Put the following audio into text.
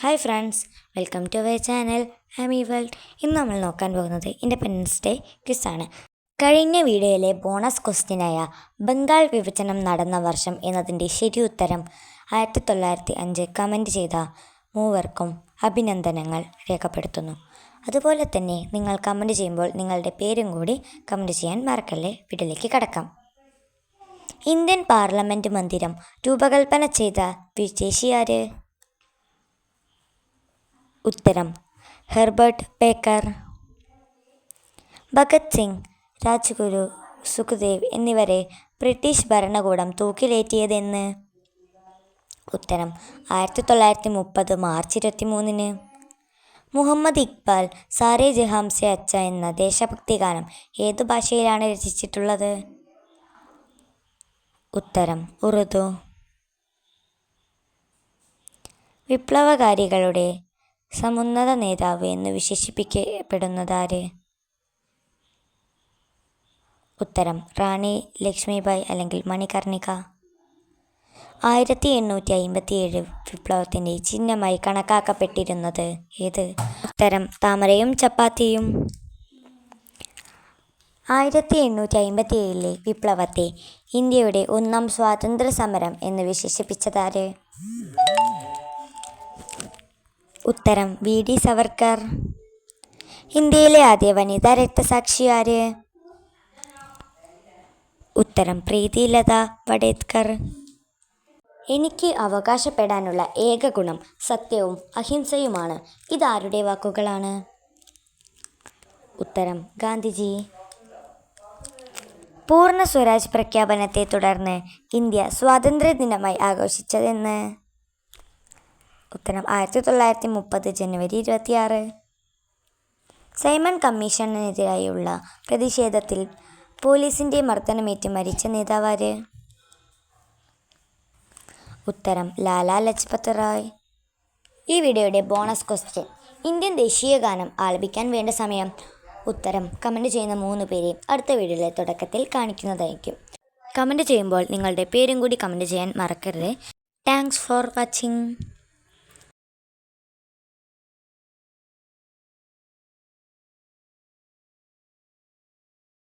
Hi friends welcome to our channel Hami world ഇന്ന് നമ്മൾ നോക്കാൻ പോകുന്നത് ഇൻഡിപെൻഡൻസ് ഡേ ക്വിസ് ആണ്. കഴിഞ്ഞ വീഡിയോയിലെ ബോണസ് ക്വസ്റ്റ്യനായ ബംഗാൾ വിഭജനം നടന്ന വർഷം എന്നതിന്റെ ശരി ഉത്തരം ആയിരത്തി തൊള്ളായിരത്തി അഞ്ച് കമന്റ് ചെയ്ത മൂവർക്കും അഭിനന്ദനങ്ങൾ രേഖപ്പെടുത്തുന്നു. അതുപോലെ തന്നെ നിങ്ങൾ കമന്റ് ചെയ്യുമ്പോൾ നിങ്ങളുടെ പേരും കൂടി കമന്റ് ചെയ്യാൻ മറക്കല്ലേ വീഡിയോയിലേക്ക് കടക്കാം. ഇന്ത്യൻ പാർലമെന്റ് മന്ദിരം രൂപകൽപ്പന ചെയ്ത വിദേശി ആര്? ഉത്തരം. ഹെർബർട്ട് പേക്കർ ഭഗത് സിംഗ് രാജ്ഗുരു സുഖദേവ് എന്നിവരെ ബ്രിട്ടീഷ് ഭരണകൂടം തൂക്കിലേറ്റിയതെന്ന്. ഉത്തരം ആയിരത്തി തൊള്ളായിരത്തി മുപ്പത് മാർച്ച് ഇരുപത്തി മൂന്നിന് മുഹമ്മദ് ഇക്ബാൽ സാരേ ജഹാംസെ അച്ച എന്ന ദേശഭക്തി ഗാനം ഏതു ഭാഷയിലാണ് രചിച്ചിട്ടുള്ളത്? ഉത്തരം ഉറുദു. വിപ്ലവകാരികളുടെ സമുന്നത നേതാവ് എന്ന് വിശേഷിപ്പിക്കപ്പെടുന്നതാര്? ഉത്തരം റാണി ലക്ഷ്മിബായ് അല്ലെങ്കിൽ മണികർണിക. ആയിരത്തി എണ്ണൂറ്റി അയിമ്പത്തിയേഴ് വിപ്ലവത്തിന്റെ ചിഹ്നമായി കണക്കാക്കപ്പെട്ടിരുന്നത് ഏത്? ഉത്തരം താമരയും ചപ്പാത്തിയും. ആയിരത്തി എണ്ണൂറ്റി അയിമ്പത്തി ഏഴിലെ വിപ്ലവത്തെ ഇന്ത്യയുടെ ഒന്നാം സ്വാതന്ത്ര്യ സമരം എന്ന് വിശേഷിപ്പിച്ചതാര്? ഉത്തരം വി. ഡി. സവർക്കർ. ഇന്ത്യയിലെ ആദ്യ വനിതാ രക്തസാക്ഷി ആര്? ഉത്തരം പ്രീതിലത വടേത്കർ. എനിക്ക് അവകാശപ്പെടാനുള്ള ഏക ഗുണം സത്യവും അഹിംസയുമാണ്. ഇതാരുടെ വാക്കുകളാണ്? ഉത്തരം ഗാന്ധിജി. പൂർണ സ്വരാജ് പ്രഖ്യാപനത്തെ തുടർന്ന് ഇന്ത്യ സ്വാതന്ത്ര്യ ദിനമായി ആഘോഷിച്ചതെന്ന് ഉത്തരം ആയിരത്തി തൊള്ളായിരത്തി മുപ്പത് ജനുവരി ഇരുപത്തിയാറ്. സൈമൺ കമ്മീഷനെതിരായുള്ള പ്രതിഷേധത്തിൽ പോലീസിന്റെ മർദ്ദനമേറ്റ് മരിച്ച നേതാവാര്? ഉത്തരം ലാലാ ലജ്പത് റായ്. ഈ വീഡിയോയുടെ ബോണസ് ക്വസ്റ്റ്യൻ ഇന്ത്യൻ ദേശീയ ഗാനം ആലപിക്കാൻ വേണ്ട സമയം. ഉത്തരം കമന്റ് ചെയ്യുന്ന മൂന്ന് പേരെ അടുത്ത വീഡിയോയിലെ തുടക്കത്തിൽ കാണിക്കുന്നതായിരിക്കും. കമന്റ് ചെയ്യുമ്പോൾ നിങ്ങളുടെ പേരും കൂടി കമന്റ് ചെയ്യാൻ മറക്കരുത്. Thanks for watching.